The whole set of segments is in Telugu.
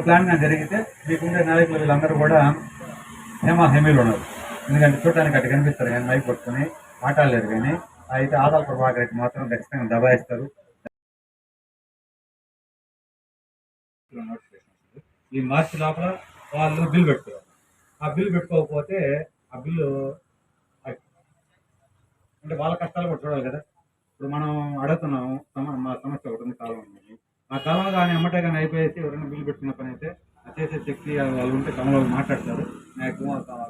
ప్లాన్ జరిగితే మీకుండే నాయకులు వీళ్ళందరూ కూడా హేమా హేమీలు ఉన్నారు. ఎందుకంటే చూడటానికి అటు కనిపిస్తారు కానీ మైక్ పట్టుకుని మాట్లాడలేరు కానీ అయితే ఆదాల ప్రభాకర్ రెడ్డి మాత్రం ఖచ్చితంగా దబాయిస్తారు. ఈ మార్చి లోపల వాళ్ళు బిల్ పెట్టుకోవాలి. ఆ బిల్ పెట్టుకోకపోతే ఆ బిల్లు అంటే వాళ్ళ కష్టాలు కూడా చూడాలి కదా. ఇప్పుడు మనం అడుగుతున్నాం సమ- మా సమస్య ఒకటి ఉంది కాలం ఉంది. ఆ కాలం కానీ అమ్మటే కానీ అయిపోయేసి ఎవరైనా బిల్లు పెట్టుకున్న పని అయితే చేసే శక్తి వాళ్ళు ఉంటే తమలో మాట్లాడతారు. నాకు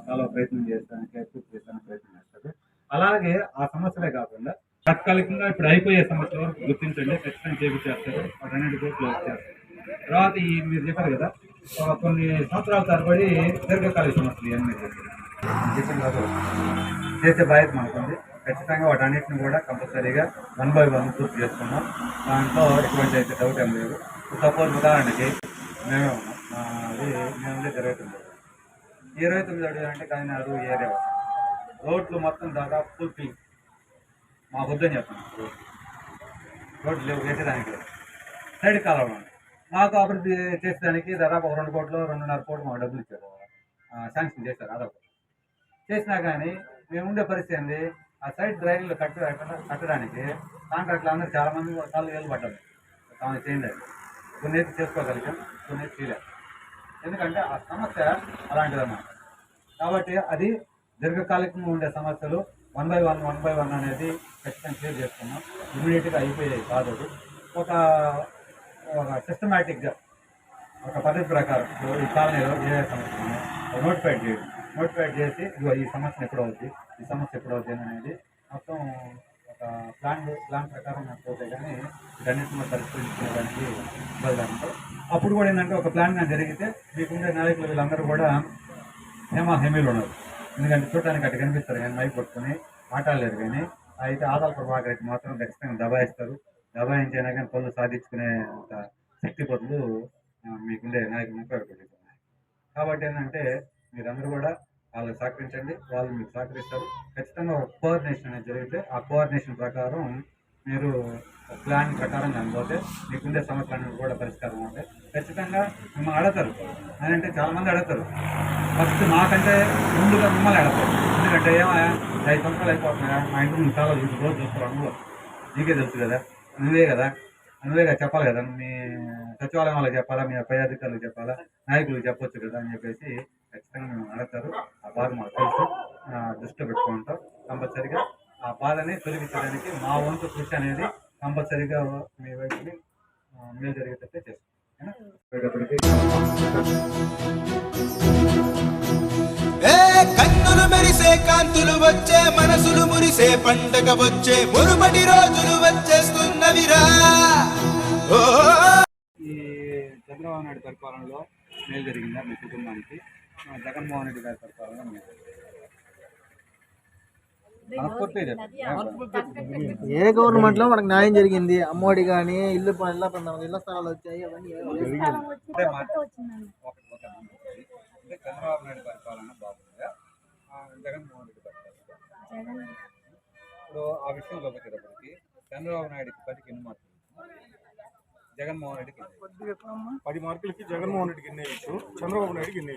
కాలువ ప్రయత్నం చేస్తానికి పూర్తి చేస్తానికి ప్రయత్నం చేస్తారు. అలాగే ఆ సమస్యలే కాకుండా తాత్కాలికంగా ఇప్పుడు అయిపోయే సమస్యల వరకు గుర్తించండి. ఖచ్చితంగా చేపించేస్తారు వాటన్నిటి కోర్టులో వచ్చేస్తారు తర్వాత ఈ మీరు చెప్పారు కదా కొన్ని సంవత్సరాల తరబడి దీర్ఘకాలిక సమస్యలు ఇవన్నీ. కాదు. చేసే బాధ్యత మనకుంది. ఖచ్చితంగా వాటన్నిటిని కూడా కంపల్సరీగా వన్ బై వన్ పూర్తి చేసుకున్నాం. దాంట్లో ఎటువంటి అయితే డౌట్ ఏం లేదు. సపోజ్ ఉదాహరణకి మేమే ఉన్నాం మాది మేము ఇరవై తొమ్మిది ఇరవై తొమ్మిది అడుగు అంటే కాకినాడ ఏరియా రోడ్లు మొత్తం దాదాపు ఫుల్ మా వద్దని చెప్పాను రోడ్లు రోడ్లు లేవు వేసేదానికి సైడ్ కాలంలో మాకు అభివృద్ధి చేసేదానికి దాదాపు ఒక రెండు కోట్లు రెండున్నర కోట్లు మాకు డబ్బులు ఇచ్చారు. శాంక్షన్ చేశారు అదొక చేసినా కానీ మేము ఉండే పరిస్థితి ఏంది? ఆ సైడ్ డ్రైన్లు కట్ట కట్టడానికి కాంట్రాక్ట్లు అందరూ చాలా మంది కాళ్ళు వేలు పడ్డారు. తాము చేయండి కొన్ని అయితే చేసుకోగలిగాం కొన్ని అయితే చేయలేదు. ఎందుకంటే ఆ సమస్య అలాంటిదన్నమాట. కాబట్టి అది దీర్ఘకాలికంగా ఉండే సమస్యలు one by one one by one అనేది ఖచ్చితంగా క్లియర్ చేసుకున్నాం. ఇమీడియట్గా అయిపోయాయి కాదు ఒక ఒక సిస్టమేటిక్గా ఒక పద్ధతి ప్రకారం ఈ కాలనీలో ఏ సమస్య నోటిఫైడ్ చేయడం. నోటిఫైడ్ చేసి ఇదిగో ఈ సమస్య ఎప్పుడు అవుతుంది ఈ సమస్య ఎప్పుడు అవుద్ది అనేది మొత్తం ఒక ప్లాన్ ప్లాన్ ప్రకారం నాకు పోతే కానీ వీటన్నిటిని పరిష్కరించుకోవడానికి ఇబ్బంది అప్పుడు కూడా ఏంటంటే ఒక ప్లాన్గా జరిగితే మీకుండే నాయకులు వీళ్ళందరూ కూడా హేమా హేమీలు ఉన్నారు. ఎందుకంటే చూడటానికి అటు కనిపిస్తారు కానీ మైక్ పట్టుకుని మాట్లాడలేరు కానీ అయితే ఆదాల ప్రభాకర్ రెడ్డి మాత్రం ఖచ్చితంగా దబాయిస్తారు. దబాయించైనా కానీ పనులు సాధించుకునే శక్తి పనులు మీకుండే నాయకులు కాబట్టి ఏంటంటే మీరందరూ కూడా వాళ్ళకి సహకరించండి. వాళ్ళు మీకు సహకరిస్తారు. ఖచ్చితంగా ఒక కోఆర్డినేషన్ అనేది జరిగితే ఆ కోఆర్డినేషన్ ప్రకారం మీరు ప్లాన్ ప్రకారం దానిపోతే మీకుండే సమస్యలు కూడా పరిష్కారం అవుతాయి. ఖచ్చితంగా మిమ్మల్ని అడగతారు అని అంటే చాలా మంది అడగతారు ఫస్ట్ మాకంటే ముందుగా మిమ్మల్ని అడగతారు ఎందుకంటే ఏమయ్యా ఐదు సంవత్సరాలు అయిపోతున్నాయా. మా ఇంటి నుంచి చాలా చూసి రోజు చూస్తారు అనుభవం నీకే తెలుసు కదా. నువ్వే కదా. నువ్వే కదా చెప్పాలి కదా. మీ సచివాలయం వాళ్ళకి చెప్పాలా? మీ పై అధికారులకు చెప్పాలా? నాయకులకు చెప్పొచ్చు కదా అని చెప్పేసి ఖచ్చితంగా మేము అడగతారు ఆ బాధ మాకు తెలుసు. దృష్టిలో పెట్టుకుంటాం కంపల్సరిగా ఆ బాధని తొలగించడానికి మా వంతు కృషి అనేది కంపల్సరిగా మీ వైపుని ఆ, మేలు జరిగేటట్టే చేస్తాం. ఏ కన్నులు మెరిసే కాంతులు వచ్చే మనసులు మురిసే పండగ వచ్చే మురుపటి రోజులు వచ్చేస్తున్నవిరా. ఓ చంద్రబాబు నాయుడు పరిపాలనలో మేలు జరిగిందా మీ కుటుంబానికి? జగన్మోహన్ రెడ్డి గారి పరిపాలన మేలు. ఏ గవర్నమెంట్లో మనకు న్యాయం జరిగింది? అమ్మఒడి కానీ ఇల్లు ప- ఇళ్ళ పొందాం ఇళ్ళ స్థలాలు వచ్చాయి అవన్నీ చంద్రబాబు నాయుడు పరిపాలన బాగుందా? జగన్మోహన్ రెడ్డి పరిపాలన ఇప్పుడు ఆ విషయంలో వచ్చేటప్పటికి చంద్రబాబు నాయుడుకి పదికి ఎన్ని మార్కులు. జగన్మోహన్ రెడ్డికి ఎన్ని? పది మార్కులకి జగన్మోహన్ రెడ్డికి ఎన్ని వేయచ్చు. చంద్రబాబు నాయుడుకి ఎన్ని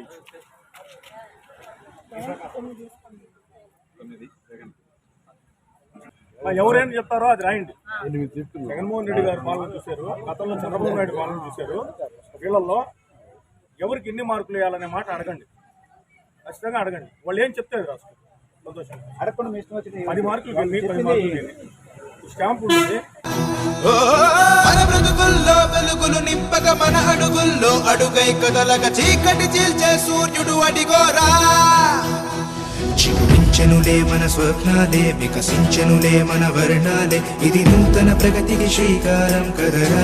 జగన్. ఎవరేం చెప్తారో అది రాయండి. జగన్మోహన్ రెడ్డి గారి పాలన చూశారు. గతంలో చంద్రబాబు నాయుడు పాలన చూశారు. వీళ్ళల్లో ఎవరికి ఎన్ని మార్కులు వేయాలనే మాట అడగండి. ఖచ్చితంగా అడగండి. వాళ్ళు ఏం చెప్తే అది రాసుకో సంతోషం అడగకుండా మీ ఇష్టం వచ్చింది. పది మార్కులు పది మార్కులు స్టాంప్ ఉంటుంది మన బ్రతుకుల్లో వెలుగులు నింపక మన అడుగుల్లో అడుగై కదలక చీకటి చీల్చే సూర్యుడు అడిగోరా. చిగురించెనులే మన స్వప్నాలే వికసించనులే మన వర్ణాలే ఇది నూతన ప్రగతికి శ్రీకారం కదరా.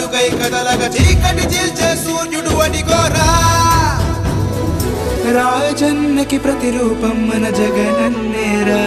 అడుగై కదలగ చీకటి చీల్చే సూర్యుడు అడిగోరా రాజన్నకి ప్రతిరూపం మన జగనన్నేరా.